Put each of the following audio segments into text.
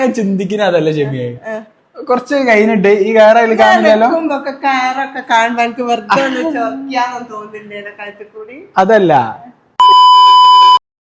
ഞാൻ ചിന്തിക്കുന്ന അതല്ല ഷെമിയെ കുറച്ച് കഴിഞ്ഞിട്ട് ഈ കയറയിൽ കാണില്ലല്ലോ? അതല്ല.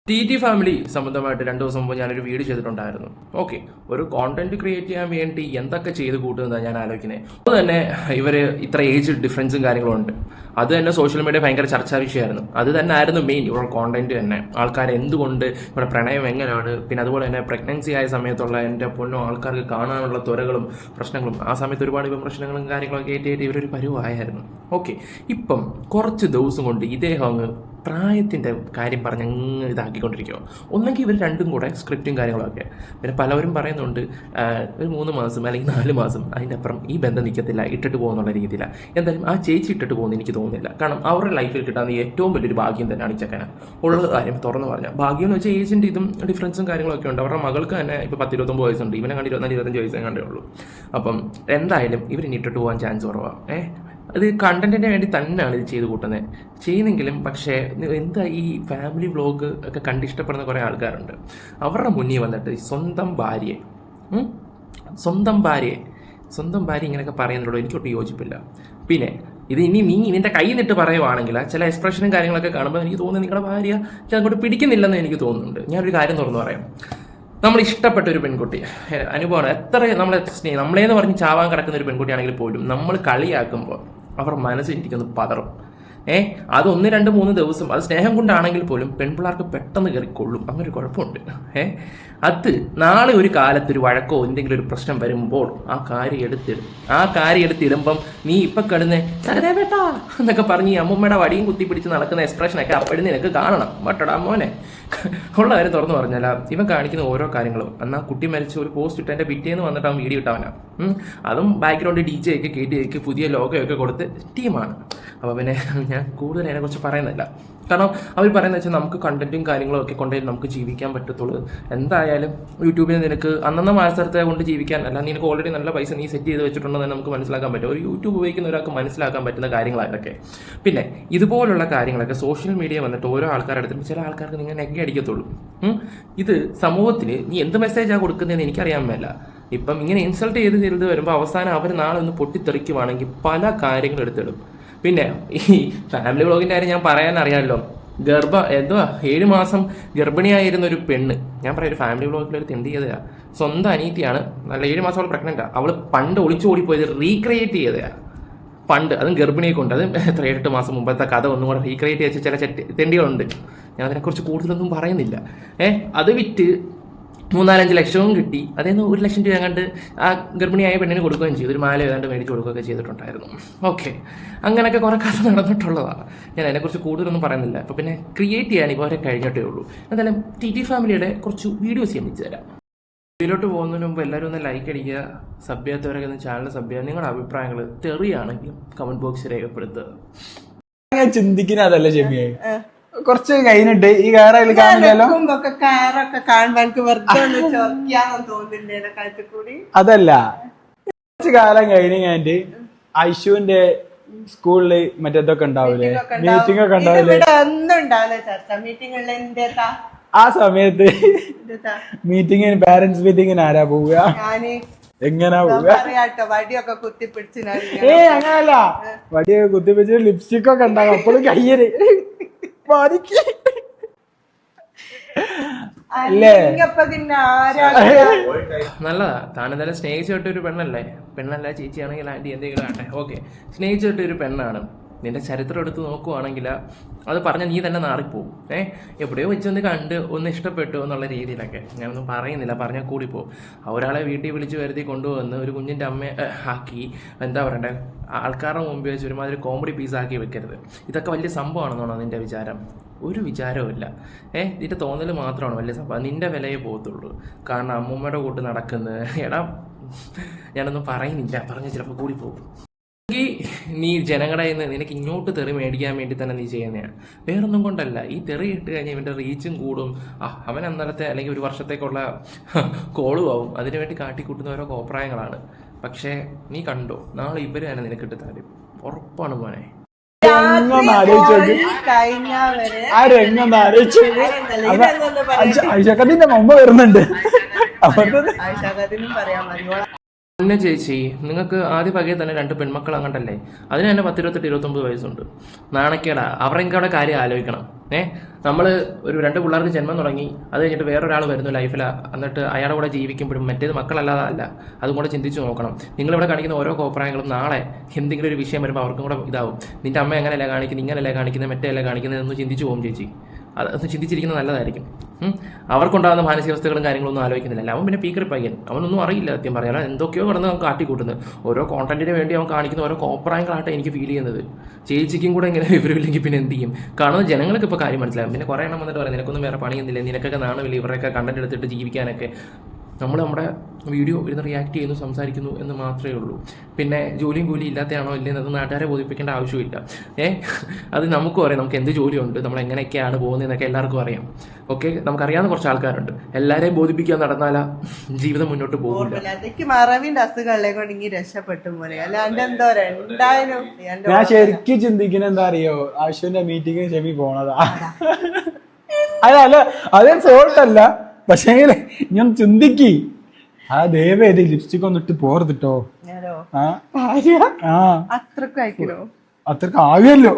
ടി ടി ഫാമിലി സംബന്ധമായിട്ട് രണ്ട് ദിവസം മുമ്പ് ഞാനൊരു വീഡിയോ ചെയ്തിട്ടുണ്ടായിരുന്നു. ഓക്കെ ഒരു കോണ്ടന്റ് ക്രിയേറ്റ് ചെയ്യാൻ വേണ്ടി എന്തൊക്കെ ചെയ്ത് കൂട്ടുന്നതാണ് ഞാൻ ആലോചിക്കുന്നത് അപ്പോൾ തന്നെ ഇവർ ഇത്ര ഏജ് ഡിഫറൻസും കാര്യങ്ങളും ഉണ്ട്. അത് തന്നെ സോഷ്യൽ മീഡിയ ഭയങ്കര ചർച്ചാ വിഷയമായിരുന്നു. അത് തന്നെ ആയിരുന്നു മെയിൻ ഇവരുടെ കോണ്ടന്റ് തന്നെ. ആൾക്കാർ എന്തുകൊണ്ട് ഇവിടെ പ്രണയം എങ്ങനെയാണ്? പിന്നെ അതുപോലെ തന്നെ പ്രഗ്നൻസി ആയ സമയത്തുള്ള എന്റെ പൊന്നോ ആൾക്കാർക്ക് കാണാനുള്ള ത്വരകളും പ്രശ്നങ്ങളും. ആ സമയത്ത് ഒരുപാട് വിമർശനങ്ങളും കാര്യങ്ങളൊക്കെ ഏറ്റ് ഏറ്റ് ഇവരൊരു പരുവായിരുന്നു. ഓക്കെ ഇപ്പം കുറച്ച് ദിവസം കൊണ്ട് ഇദ്ദേഹം അങ്ങ് പ്രായത്തിന്റെ കാര്യം പറഞ്ഞ് അങ്ങ് ഇതാക്കിക്കൊണ്ടിരിക്കുക ഒന്നെങ്കിൽ ഇവർ രണ്ടും കൂടെ സ്ക്രിപ്റ്റും കാര്യങ്ങളൊക്കെ. പിന്നെ പലവരും പറയുന്നുണ്ട് ഒരു മൂന്ന് മാസം അല്ലെങ്കിൽ നാല് മാസം അതിനപ്പുറം ഈ ബന്ധം നിൽക്കത്തില്ല ഇട്ടിട്ട് പോകുന്നുള്ള രീതിയിലാണ് എന്തായാലും ആ ചേച്ചി ഇട്ടിട്ട് പോകുന്ന എനിക്ക് തോന്നുന്നില്ല. കാരണം അവരുടെ ലൈഫിൽ കിട്ടാവുന്ന ഏറ്റവും വലിയൊരു ഭാഗ്യം തന്നെയാണ് ഈ ചെക്കന്. ഉള്ള കാര്യം തുറന്നു പറഞ്ഞാൽ ഭാഗ്യം എന്ന് വെച്ചാൽ ഏജിന്റെ ഇതും ഡിഫറൻസും കാര്യങ്ങളൊക്കെ ഉണ്ട്. അവരുടെ മകൾക്ക് തന്നെ ഇപ്പോൾ പത്തിരുപത്തൊമ്പത് വയസ്സുണ്ട്. ഇവനെ കണ്ട് ഇരുപത്തഞ്ച് വയസ്സേ കണ്ടേ ഉള്ളൂ. അപ്പം എന്തായാലും ഇവരിനി ഇട്ടിട്ട് പോകാൻ ചാൻസ് കുറവാണ് ഏഹ് അത് കണ്ടന്റിന് വേണ്ടി തന്നെയാണ് ഇത് ചെയ്ത് കൂട്ടുന്നത് ചെയ്യുന്നെങ്കിലും പക്ഷേ എന്താ ഈ ഫാമിലി വ്ളോഗ് ഒക്കെ കണ്ട് ഇഷ്ടപ്പെടുന്ന കുറേ ആൾക്കാരുണ്ട്. അവരുടെ മുന്നിൽ വന്നിട്ട് സ്വന്തം ഭാര്യയെ സ്വന്തം ഭാര്യയെ സ്വന്തം ഭാര്യ ഇങ്ങനെയൊക്കെ പറയുന്നതിനോട് എനിക്കൊട്ടും യോജിപ്പില്ല. പിന്നെ ഇത് ഇനി നീ നിന്റെ കൈ നിട്ട് പറയുവാണെങ്കിൽ ചില എക്സ്പ്രഷനും കാര്യങ്ങളൊക്കെ കാണുമ്പോൾ എനിക്ക് തോന്നുന്നു നിങ്ങളുടെ ഭാര്യ അങ്ങോട്ട് പിടിക്കുന്നില്ലെന്ന് എനിക്ക് തോന്നുന്നുണ്ട്. ഞാനൊരു കാര്യം തുറന്നു പറയാം. നമ്മൾ ഇഷ്ടപ്പെട്ട ഒരു പെൺകുട്ടി അനുഭവമാണ്. എത്ര നമ്മളെ സ്നേഹം നമ്മളേന്ന് പറഞ്ഞ് ചാവാൻ കിടക്കുന്ന ഒരു പെൺകുട്ടിയാണെങ്കിൽ പോലും നമ്മൾ കളിയാക്കുമ്പോൾ അവർ മനസ്സിലിരിക്കുന്നത് പതറും. ഏ അത് ഒന്ന് രണ്ട് മൂന്ന് ദിവസം അത് സ്നേഹം കൊണ്ടാണെങ്കിൽ പോലും പെൺപിള്ളേർക്ക് പെട്ടെന്ന് കയറിക്കൊള്ളും. അങ്ങനെ ഒരു കുഴപ്പമുണ്ട്. ഏ അത് നാളെ ഒരു കാലത്ത് ഒരു വഴക്കോ എന്തെങ്കിലും ഒരു പ്രശ്നം വരുമ്പോൾ ആ കാര്യം എടുത്തിടും. ആ കാര്യം എടുത്തിടുമ്പം നീ ഇപ്പൊ കിടന്ന് "സഹദേവേട്ടാ" എന്നൊക്കെ പറഞ്ഞ് ഈ അമ്മമ്മയുടെ വടിയും കുത്തി പിടിച്ച് നടക്കുന്ന എക്സ്പ്രഷനൊക്കെ അപ്പോഴും നിനക്ക് കാണണം. വട്ടടാ മോനെ. ഉള്ള കാര്യം തുറന്നു പറഞ്ഞാൽ ഇവൻ കാണിക്കുന്ന ഓരോ കാര്യങ്ങളും. എന്നാൽ കുട്ടി മരിച്ച ഒരു പോസ്റ്റ് ഇട്ട് എന്റെ പിറ്റേന്ന് വന്നിട്ട് അവൻ വീഡിയോ ഇട്ടവനാ. അതും ബാക്ക്ഗ്രൗണ്ട് ഡി ജെ ഒക്കെ കയറ്റി ഒക്കെ പുതിയ ലോഗോ കൊടുത്ത് ടീമാണ് അപ്പോൾ പിന്നെ ഞാൻ കൂടുതൽ അതിനെക്കുറിച്ച് പറയുന്നില്ല. കാരണം അവർ പറയുന്നത് വെച്ചാൽ നമുക്ക് കണ്ടന്റും കാര്യങ്ങളും ഒക്കെ കൊണ്ടുപോയി നമുക്ക് ജീവിക്കാൻ പറ്റത്തുള്ളൂ. എന്തായാലും യൂട്യൂബിൽ നിനക്ക് അന്നന്ന മത്സരത്തെ കൊണ്ട് ജീവിക്കാൻ അല്ല നിനക്ക് ഓൾറെഡി നല്ല പൈസ നീ സെറ്റ് ചെയ്ത് വെച്ചിട്ടുണ്ടെന്ന് നമുക്ക് മനസ്സിലാക്കാൻ പറ്റും. ഒരു യൂട്യൂബ് ഉപയോഗിക്കുന്ന ഒരാൾക്ക് മനസ്സിലാക്കാൻ പറ്റുന്ന കാര്യങ്ങളായിട്ടൊക്കെ. പിന്നെ ഇതുപോലുള്ള കാര്യങ്ങളൊക്കെ സോഷ്യൽ മീഡിയ വന്നിട്ട് ഓരോ ആൾക്കാരുടെ അടുത്തും ചില ആൾക്കാർക്ക് നിങ്ങൾ നെഗ്ഗി അടിക്കത്തുള്ളൂ. ഇത് സമൂഹത്തിന് നീ എന്ത് മെസ്സേജാണ് കൊടുക്കുന്നതെന്ന് എനിക്കറിയാൻ മേല. ഇപ്പം ഇങ്ങനെ ഇൻസൾട്ട് ചെയ്ത് ചെയ്ത് വരുമ്പോൾ അവസാനം അവർ നാളെ ഒന്ന് പൊട്ടിത്തെറിക്കുവാണെങ്കിൽ പല കാര്യങ്ങളും എടുത്തിടും. പിന്നെ ഈ ഫാമിലി വ്ളോഗിന്റെ കാര്യം ഞാൻ പറയാൻ അറിയാമല്ലോ. ഗർഭ എന്തുവാ? ഏഴ് മാസം ഗർഭിണിയായിരുന്ന ഒരു പെണ്ണ്. ഞാൻ പറയാം ഒരു ഫാമിലി ബ്ലോഗിൽ ഒരു തിണ്ടി ചെയ്തതാ. സ്വന്തം അനീതിയാണ്. നല്ല ഏഴ് മാസം അവൾ പ്രഗ്നന്റാണ് അവൾ പണ്ട് ഒളിച്ചു ഓടിപ്പോയത് റീക്രിയേറ്റ് ചെയ്തതാ. പണ്ട് അതും ഗർഭിണിയെ കൊണ്ട്. അത് എത്ര എട്ട് മാസം മുമ്പത്തെ കഥ ഒന്നും കൂടെ റീക്രിയേറ്റ് ചെയ്ത ചില തെണ്ടികളുണ്ട്. ഞാൻ അതിനെക്കുറിച്ച് കൂടുതലൊന്നും പറയുന്നില്ല. ഏഹ് അത് വിറ്റ് മൂന്നാലഞ്ച് ലക്ഷവും കിട്ടി. അതേന്ന് നിന്ന് ഒരു ലക്ഷം രൂപ കണ്ട് ആ ഗർഭിണിയായ പെണ്ണിന് കൊടുക്കുകയും ചെയ്തു. ഒരു മാല ഏതാണ്ട് മേടിച്ച് കൊടുക്കുകയൊക്കെ ചെയ്തിട്ടുണ്ടായിരുന്നു. ഓക്കെ. അങ്ങനെയൊക്കെ കുറേ കഥ നടന്നിട്ടുള്ളതാണ്. ഞാൻ അതിനെക്കുറിച്ച് കൂടുതലൊന്നും പറയുന്നില്ല. അപ്പോൾ പിന്നെ ക്രിയേറ്റ് ചെയ്യാൻ ഇപ്പോൾ അവരെ കഴിഞ്ഞിട്ടേ ഉള്ളൂ. എന്തായാലും ടി ടി ഫാമിലിയുടെ കുറച്ച് വീഡിയോസ് ഞാൻ വെച്ച് തരാം. വീഡിയോയിലോട്ട് പോകുന്നതിന് മുമ്പ് എല്ലാവരും ഒന്ന് ലൈക്ക് അടിക്കുക. സബ് ചെയ്യാത്തവരൊക്കെ ഒന്ന് ചാനൽ സബ് ചെയ്യുക. നിങ്ങളുടെ അഭിപ്രായങ്ങൾ തെറിയാണെങ്കിലും കമന്റ് ബോക്സ് രേഖപ്പെടുത്തുക. ഞാൻ ചിന്തിക്കുന്ന അതല്ല ഷെമിയെ? കുറച്ച് കഴിഞ്ഞിട്ട് ഈ കയറയിൽ കാണില്ലല്ലോ? കയറൊക്കെ കാണുമ്പോൾ വെറുതെ അതല്ല. കുറച്ച് കാലം കഴിഞ്ഞ് കഴിഞ്ഞിട്ട് ഐശുവിന്റെ സ്കൂളിൽ മറ്റേതൊക്കെ ഉണ്ടാവില്ലേ മീറ്റിംഗ് ഒക്കെ ഉണ്ടാവില്ലേ ഒന്നും ചർച്ച. ആ സമയത്ത് മീറ്റിംഗിന് മീറ്റിങ്ങിന് പാരന്റ്സ് മീറ്റിങ്ങിന് ആരാ പോവുക? എങ്ങനാ പോവുക? വടിയൊക്കെ ഏ അങ്ങനല്ല. വടിയൊക്കെ കുത്തിപ്പിടിച്ച് ലിപ്സ്റ്റിക് ഒക്കെ ഉണ്ടാവും. അപ്പോഴും കയ്യൽ. പാരിക്ക് അല്ലേ? നല്ലതാ. താനെന്തായാലും സ്നേഹിച്ചു വിട്ട ഒരു പെണ്ണല്ലേ? പെണ്ണല്ല ചേച്ചിയാണെങ്കിൽ ആന്റി എന്തെങ്കിലും ആട്ടെ ഓക്കെ. സ്നേഹിച്ചു ഒരു പെണ്ണാണ്. നിന്റെ ചരിത്രം എടുത്ത് നോക്കുവാണെങ്കിൽ അത് പറഞ്ഞാൽ നീ തന്നെ നാറിപ്പോവും. ഏ? എവിടെയോ വെച്ചൊന്ന് കണ്ട് ഒന്ന് ഇഷ്ടപ്പെട്ടു എന്നുള്ള രീതിയിലൊക്കെ. ഞാനൊന്നും പറയുന്നില്ല. പറഞ്ഞാൽ കൂടി പോകും ഒരാളെ വീട്ടിൽ വിളിച്ച് വരുത്തി കൊണ്ടുവന്ന് ഒരു കുഞ്ഞിന്റെ അമ്മയെ ആക്കി. എന്താ പറയണ്ടേ? ആൾക്കാരുടെ മുമ്പിൽ വെച്ച് ഒരുമാതിരി കോമഡി പീസ് ആക്കി വെക്കരുത്. ഇതൊക്കെ വലിയ സംഭവമാണെന്നാണോ നിന്റെ വിചാരം? ഒരു വിചാരവുമില്ല ഏ? നിന്റെ തോന്നൽ മാത്രമാണ് വലിയ സംഭവം. നിന്റെ വിലയെ പോകത്തുള്ളൂ. കാരണം അമ്മൂമ്മയുടെ കൂട്ട് നടക്കുന്നത്. എടാ ഞാനൊന്നും പറയുന്നില്ല. പറഞ്ഞാൽ ചിലപ്പോൾ കൂടി പോകും ഈ നീ ജനങ്ങളുടെ നിന്ന് നിനക്ക് ഇങ്ങോട്ട് തെറി മേടിക്കാൻ വേണ്ടി തന്നെ നീ ചെയ്യുന്നതാണ് വേറൊന്നും കൊണ്ടല്ല. ഈ തെറി ഇട്ട് കഴിഞ്ഞാൽ ഇവന്റെ റീച്ചും കൂടും. ആ അവൻ അന്നലത്തെ അല്ലെങ്കിൽ ഒരു വർഷത്തേക്കുള്ള കോളും ആവും. അതിനുവേണ്ടി കാട്ടിക്കൂട്ടുന്ന ഓരോ കോപ്രായങ്ങളാണ്. പക്ഷേ നീ കണ്ടോ? നാളെ ഇവർ തന്നെ നിനക്കിട്ട് തരും. ഉറപ്പാണ് മോനെ. രംഗം ആലോചിച്ച് നോക്ക്. കഴിഞ്ഞാ വരെ ആ രംഗം ഒന്ന് ആലോചിച്ച് നോക്ക്. ഇതെന്നല്ല, ഇതെന്നല്ല അപ്പൊ പിന്നെ ചേച്ചി നിങ്ങൾക്ക് ആദ്യ പകയെ തന്നെ രണ്ട് പെൺമക്കൾ അങ്ങോട്ടല്ലേ അതിന് തന്നെ പത്തിരുപത്തെട്ട് ഇരുപത്തൊമ്പത് വയസ്സുണ്ട്. നാണക്കേടാ. അവരെങ്കിൽ അവിടെ കാര്യം ആലോചിക്കണം. ഏ? നമ്മൾ ഒരു രണ്ട് പിള്ളേർക്ക് ജന്മം തുടങ്ങി അത് കഴിഞ്ഞിട്ട് വേറൊരാൾ വരുന്നു ലൈഫിൽ എന്നിട്ട് അയാളുടെ കൂടെ ജീവിക്കുമ്പോഴും മറ്റേത് മക്കളല്ലാതെ അല്ല. അതും കൂടെ ചിന്തിച്ച് നോക്കണം. നിങ്ങളിവിടെ കാണിക്കുന്ന ഓരോ കോപ്രായങ്ങളും നാളെ എന്തെങ്കിലും ഒരു വിഷയം വരുമ്പോൾ അവർക്കും കൂടെ ഇതാവും. നിന്റെ അമ്മ എങ്ങനെയല്ല കാണിക്കുന്നത് ഇങ്ങനെയല്ല കാണിക്കുന്നത് മറ്റേ കാണിക്കുന്നത് എന്ന് ചിന്തിച്ച് പോകും ചേച്ചി. അത് ചിന്തിച്ചിരിക്കുന്നത് നല്ലതായിരിക്കും. അവർക്കുണ്ടാകുന്ന മാനസികാവസ്ഥകളും കാര്യങ്ങളൊന്നും ആലോചിക്കുന്നില്ല. അവൻ പിന്നെ പീക്കറി പയ്യൻ അവനൊന്നും അറിയില്ല സത്യം പറയാൻ എന്തൊക്കെയോ കിടന്ന് അവൻ കാട്ടിക്കൂട്ടുന്നത്. ഓരോ കോണ്ടന്റിന് വേണ്ടി അവൻ കാണിക്കുന്ന ഓരോ കോപ്രായങ്ങളായിട്ട് എനിക്ക് ഫീൽ ചെയ്യുന്നത്. ചേച്ചിക്കും കൂടെ ഇങ്ങനെ വിവരമില്ലെങ്കിൽ പിന്നെ എന്ത് ചെയ്യും? കാണുന്ന ജനങ്ങൾക്ക് ഇപ്പോൾ കാര്യം മനസ്സിലാവും പിന്നെ കുറേ എണ്ണം വന്നിട്ട് പറയാം നിനക്കൊന്നും വേറെ പണിയൊന്നുമില്ല. നിനക്കൊക്കെ നാണമില്ല. ഇവരൊക്കെ കണ്ടന്റ് എടുത്തിട്ട് ജീവിക്കാനൊക്കെ. നമ്മൾ നമ്മുടെ വീഡിയോ ഇരുന്ന് റിയാക്ട് ചെയ്യുന്നു സംസാരിക്കുന്നു എന്ന് മാത്രമേ ഉള്ളൂ. പിന്നെ ജോലിയും കൂലി ഇല്ലാത്തയാണോ ഇല്ലെന്നത് നാട്ടുകാരെ ബോധിപ്പിക്കേണ്ട ആവശ്യമില്ല. ഏ? അത് നമുക്കും അറിയാം. നമുക്ക് എന്ത് ജോലിയുണ്ട് നമ്മൾ എങ്ങനെയൊക്കെയാണ് പോകുന്നതെന്നൊക്കെ എല്ലാവർക്കും അറിയാം. ഓക്കെ? നമുക്കറിയാവുന്ന കുറച്ച് ആൾക്കാരുണ്ട്. എല്ലാവരെയും ബോധിപ്പിക്കാൻ നടന്നാലാ ജീവിതം മുന്നോട്ട് പോകും അതെ മറവിന്റെ അസുഖങ്ങളെ കൊണ്ട് ഇങ്ങനെ രക്ഷപ്പെട്ടു പോലെ അല്ലാണ്ട് എന്തോ എന്തായാലും ഞാൻ ശരിക്കും ചിന്തിക്കുന്ന എന്താ അറിയോ? ആശുവിന്റെ മീറ്റിംഗ് ക്ഷമി പോണതാ. അല്ല അല്ല അത് അല്ല പക്ഷേ ഞാൻ ചിന്തിക്കി. ആ ദയവേത് ലിപ്സ്റ്റിക് ഒന്നിട്ട് പോർത്തിട്ടോ അത്രക്കും ആവിയല്ലോ.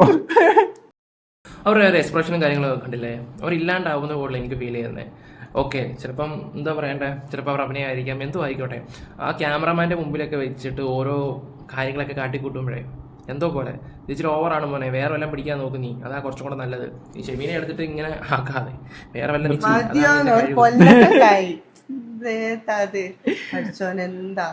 അവരുടെ ഒരു എക്സ്പ്രഷനും കാര്യങ്ങളൊക്കെ കണ്ടില്ലേ? അവർ ഇല്ലാണ്ടാവുന്ന പോലെ എനിക്ക് ഫീൽ ചെയ്യുന്നത് ഓക്കെ ചിലപ്പം എന്താ പറയണ്ടേ? ചിലപ്പോൾ അവർ അഭിനയമായിരിക്കാം എന്തോ ആയിക്കോട്ടെ. ആ ക്യാമറമാന്റെ മുമ്പിലൊക്കെ വെച്ചിട്ട് ഓരോ കാര്യങ്ങളൊക്കെ കാട്ടിക്കൂട്ടുമ്പോഴേ എന്തോ പോലെ. ഇച്ചിരി ഓവറാണ് മോനെ. വേറെ വല്ലതും പിടിക്കാൻ നോക്ക് നീ. അതാ കുറച്ചും കൂടെ നല്ലത്. ഈ ഷെമീനെ എടുത്തിട്ട് ഇങ്ങനെ ആക്കാതെ. വേറെ വല്ല എന്താ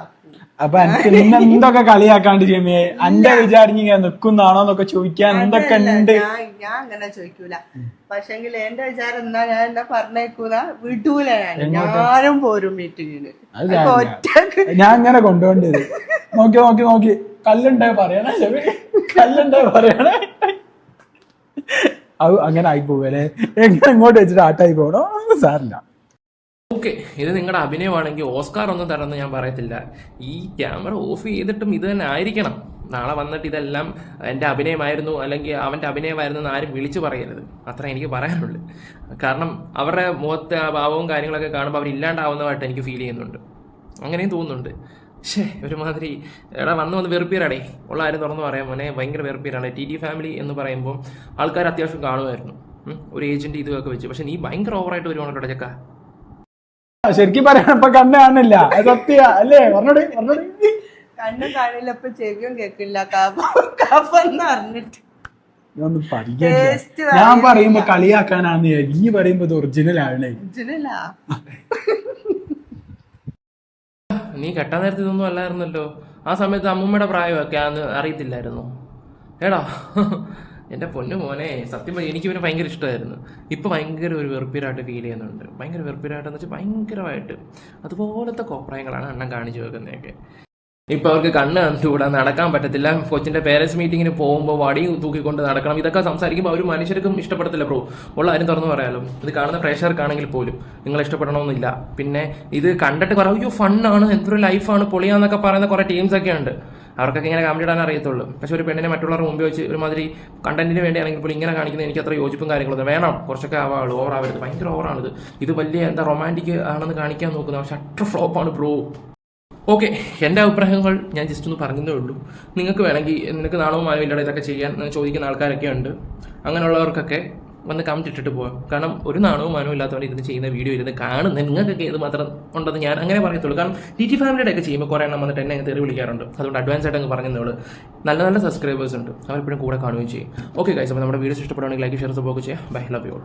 അപ്പൊ എനിക്ക് നിന്നെ എന്തൊക്കെ കളിയാക്കാണ്ട് ക്ഷമിയെ അന്റെ വിചാരിച്ച് ഇങ്ങനെ നിക്കുന്നാണോ എന്നൊക്കെ ചോദിക്കാൻ എന്തൊക്കെ ഉണ്ട്? ഞാൻ ഞാൻ അങ്ങനെ ചോദിക്കൂല. പക്ഷെങ്കിൽ എന്റെ വിചാരം എന്നാ ഞാൻ എന്നാ പറഞ്ഞേക്കൂല വിടൂല ഞാൻ. ഞാനും പോരും മീറ്റിങ്ങിന് ഞാൻ ഇങ്ങനെ കൊണ്ടുപോണ്ടത് നോക്കി നോക്കി നോക്കി. കല്ലുണ്ടേ പറയണേ ചെവി. കല്ലുണ്ടായി പറയണേ. അത് അങ്ങനെ ആയി പോവല്ലേ എങ്ങനെ ഇങ്ങോട്ട് വെച്ചിട്ട് ആട്ടായി പോകണോ സാറില്ല ഓക്കെ ഇത് നിങ്ങളുടെ അഭിനയമാണെങ്കിൽ ഓസ്കാർ ഒന്നും തരണമെന്ന് ഞാൻ പറയത്തില്ല. ഈ ക്യാമറ ഓഫ് ചെയ്തിട്ടും ഇത് തന്നെ ആയിരിക്കണം. നാളെ വന്നിട്ട് ഇതെല്ലാം എന്റെ അഭിനയമായിരുന്നു അല്ലെങ്കിൽ അവന്റെ അഭിനയമായിരുന്നു എന്ന് ആരും വിളിച്ചു പറയരുത്. അത്ര എനിക്ക് പറയാനുള്ളൂ. കാരണം അവരുടെ മുഖത്തെ ആ ഭാവവും കാര്യങ്ങളൊക്കെ കാണുമ്പോൾ അവരില്ലാണ്ടാവുന്നതായിട്ട് എനിക്ക് ഫീൽ ചെയ്യുന്നുണ്ട്. അങ്ങനെയും തോന്നുന്നുണ്ട്. ഷേ ഒരുമാതിരി. എടാ വന്ന് വന്ന് വെറുപ്പീരാടേ. ഉള്ള ആരും തുറന്ന് പറയാം. മോനെ ഭയങ്കര വെറുപ്പീരാണ്. ടി ടി ഫാമിലി എന്ന് പറയുമ്പോൾ ആൾക്കാർ അത്യാവശ്യം കാണുമായിരുന്നു. ഒരു ഏജന്റ് ഇതൊക്കെ വെച്ച്. പക്ഷെ നീ ഭയങ്കര ഓവറായിട്ട് വരുവാണല്ലോ ചക്ക. ശരിക്കും പറയാൻ ഇപ്പൊ കണ്ണ് കാണില്ല സത്യ. അല്ലേ? പറഞ്ഞോട് പറഞ്ഞോട്. കണ്ണും കാണില്ല ഇപ്പൊ ചെവിയും കേക്കില്ല കഫന്ന് അറിഞ്ഞിട്ട്. ഒന്നും Taste പഠിക്കാൻ ഞാൻ പറയുമ്പോ കളിയാക്കാനാന്ന് ഈ നീ പറയുമ്പോ ഇത് ഒറിജിനൽ ആണേ ഒറിജിനലാ നീ കെട്ടാൻ നേരത്തെ ഇതൊന്നും അല്ലായിരുന്നല്ലോ. ആ സമയത്ത് അമ്മൂമ്മയുടെ പ്രായമൊക്കെ അന്ന് അറിയത്തില്ലായിരുന്നു. എടാ എന്റെ പൊന്നു മോനെ സത്യം പറഞ്ഞാൽ എനിക്ക് ഇവനെ ഭയങ്കര ഇഷ്ടമായിരുന്നു. ഇപ്പോൾ ഭയങ്കര ഒരു വെറുപ്പിരായിട്ട് ഫീൽ ചെയ്യുന്നുണ്ട്. ഭയങ്കര വെറുപ്പിരായിട്ടെന്ന് വെച്ചാൽ ഭയങ്കരമായിട്ട്. അതുപോലത്തെ കോപ്രായങ്ങളാണ് അണ്ണൻ കാണിച്ചു വെക്കുന്നതൊക്കെ. ഇപ്പോൾ അവർക്ക് കണ്ണ് കണ്ടുകൂടാ നടക്കാൻ പറ്റത്തില്ല. കൊച്ചിന്റെ പേരൻസ് മീറ്റിങ്ങിന് പോകുമ്പോൾ വടി തൂക്കിക്കൊണ്ട് നടക്കണം. ഇതൊക്കെ സംസാരിക്കുമ്പോൾ അവർ മനുഷ്യർക്കും ഇഷ്ടപ്പെടത്തില്ല ബ്രോ ഉള്ള ആരും തുറന്നു പറയാലോ. ഇത് കാണുന്ന പ്രേക്ഷകർക്കാണെങ്കിൽ പോലും നിങ്ങൾ ഇഷ്ടപ്പെടണമെന്നില്ല. പിന്നെ ഇത് കണ്ടിട്ട് കുറേ അയ്യോ ഫണ്ണാണ് എന്തൊരു ലൈഫാണ് പൊളിയാന്നൊക്കെ പറയുന്ന കുറേ ടീംസ് ഒക്കെ ഉണ്ട്. അവർക്കൊക്കെ ഇങ്ങനെ കമന്റ് ഇടാൻ അറിയത്തുള്ളൂ. പക്ഷെ ഒരു പെണ്ണിനെ മറ്റുള്ളവരുടെ മുമ്പ് വെച്ച് ഒരുമാതിരി കണ്ടന്റിന് വേണ്ടിയാണെങ്കിൽ പോലും ഇങ്ങനെ കാണിക്കുന്നത് എനിക്ക് അത്ര യോജിപ്പും കാര്യങ്ങളൊന്നും വേണം. കുറച്ചൊക്കെ ആവാളൂ ഓവർ ആവരുത്. ഭയങ്കര ഓവറാണിത് ഇത് വലിയ എന്താ റൊമാന്റിക് ആണെന്ന് കാണിക്കാൻ നോക്കുന്നത്. പക്ഷെ അത്ര ഫ്ലോപ്പാണ് ബ്രോ ഓക്കെ എന്റെ അഭിപ്രായങ്ങൾ ഞാൻ ജസ്റ്റ് ഒന്ന് പറഞ്ഞതേ ഉള്ളൂ. നിങ്ങൾക്ക് വേണമെങ്കിൽ നിനക്ക് നാണവും മാനവും ഇല്ലാതെ ഇതൊക്കെ ചെയ്യാൻ ചോദിക്കുന്ന ആൾക്കാരൊക്കെ ഉണ്ട്. അങ്ങനെയുള്ളവർക്കൊക്കെ വന്ന് കമന്റ് ഇട്ടിട്ട് പോകാം കാരണം ഒരു നാണവും മാനവും ഇല്ലാത്തവർ ഇരുന്ന് ചെയ്യുന്ന വീഡിയോ ഇരുന്ന് കാണുന്ന നിങ്ങൾക്കൊക്കെ ഇത് മാത്രം ഉണ്ടെന്ന് ഞാൻ അങ്ങനെ പറയത്തുള്ളൂ. കാരണം ടി ടി ഫാമിലിയുടെ ഒക്കെ ചെയ്യുമ്പോൾ കുറേ എണ്ണം വന്നിട്ട് എന്നെ തെറി വിളിക്കാറുണ്ട്. അതുകൊണ്ട് അഡ്വാൻസ് ആയിട്ട് അങ്ങ് പറഞ്ഞതോളൂ നല്ല നല്ല സബ്സ്ക്രൈബേഴ്സ് ഉണ്ട്. അവരെപ്പോഴും കൂടെ കാണുകയും ചെയ്യും. ഓക്കെ ഗൈസ് അപ്പോൾ നമ്മുടെ വീഡിയോസ് ഇഷ്ടപ്പെടുകയാണെങ്കിൽ ലൈക്ക് ഷെയർ സപ്പോർട്ട് ചെയ്യാം. Bye love you